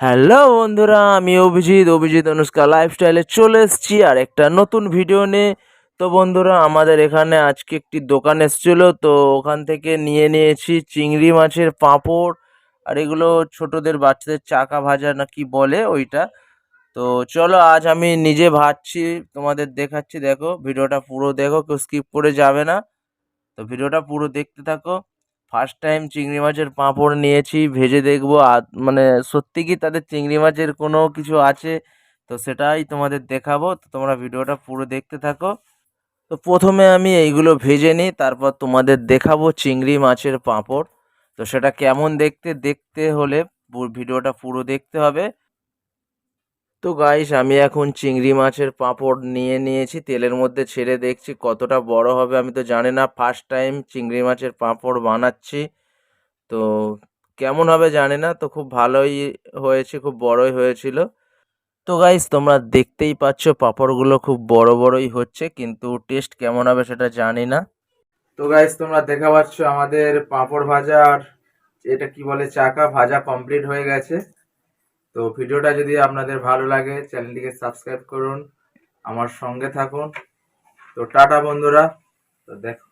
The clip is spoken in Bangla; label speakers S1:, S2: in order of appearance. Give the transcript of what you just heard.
S1: হ্যালো বন্ধুরা, আমি অভিজিৎ অভিজিৎ অনুষ্কা লাইফস্টাইলে চলে এসেছি আর একটা নতুন ভিডিও নিয়ে। তো বন্ধুরা, আমাদের এখানে আজকে একটি দোকান এসেছিল, তো ওখান থেকে নিয়ে নিয়েছি চিংড়ি মাছের পাঁপড় আর এগুলো ছোটদের বাচ্চাদের চাকা ভাজা না কি বলে ওইটা। তো চলো আজ আমি নিজে ভাজছি, তোমাদের দেখাচ্ছি, দেখো ভিডিওটা পুরো দেখো, কেউ স্কিপ করে যাবে না। তো ভিডিওটা পুরো দেখতে থাকো। ফার্স্ট টাইম চিংড়ি মাছের পাঁপড় নিয়েছি, ভেজে দেখব মানে সত্যি কি তাদের চিংড়ি মাছের কোনো কিছু আছে? তো সেটাই তোমাদের দেখাবো, তো তোমরা ভিডিওটা পুরো দেখতে থাকো। তো প্রথমে আমি এইগুলো ভেজে নিই, তারপর তোমাদের দেখাবো চিংড়ি মাছের পাঁপড়। তো সেটা কেমন দেখতে দেখতে হলে ভিডিওটা পুরো দেখতে হবে। তো গাইস আমি এখন চিংড়ি মাছের পাঁপড় নিয়ে নিয়েছি, তেলের মধ্যে ছেড়ে দেখছি কতটা বড় হবে, আমি তো জানি না ফার্স্ট টাইম চিংড়ি মাছের পাঁপড় বানাচ্ছি। তো কেমন হবে জানি না, তো খুব ভালোই হয়েছে, খুব বড়ই হয়েছিল। তো গাইস তোমরা দেখতেই পাচ্ছ পাঁপড়গুলো খুব বড় বড়ই হচ্ছে, কিন্তু টেস্ট কেমন হবে সেটা জানি না। তো গাইস তোমরা দেখা পাচ্ছ আমাদের পাঁপড় ভাজা আর এটা কি বলে, চাকা ভাজা কমপ্লিট হয়ে গেছে। তো ভিডিওটা যদি আপনাদের ভালো লাগে, চ্যানেলটিকে সাবস্ক্রাইব করুন, আমার সঙ্গে থাকুন। তো টাটা বন্ধুরা, তো দেখো।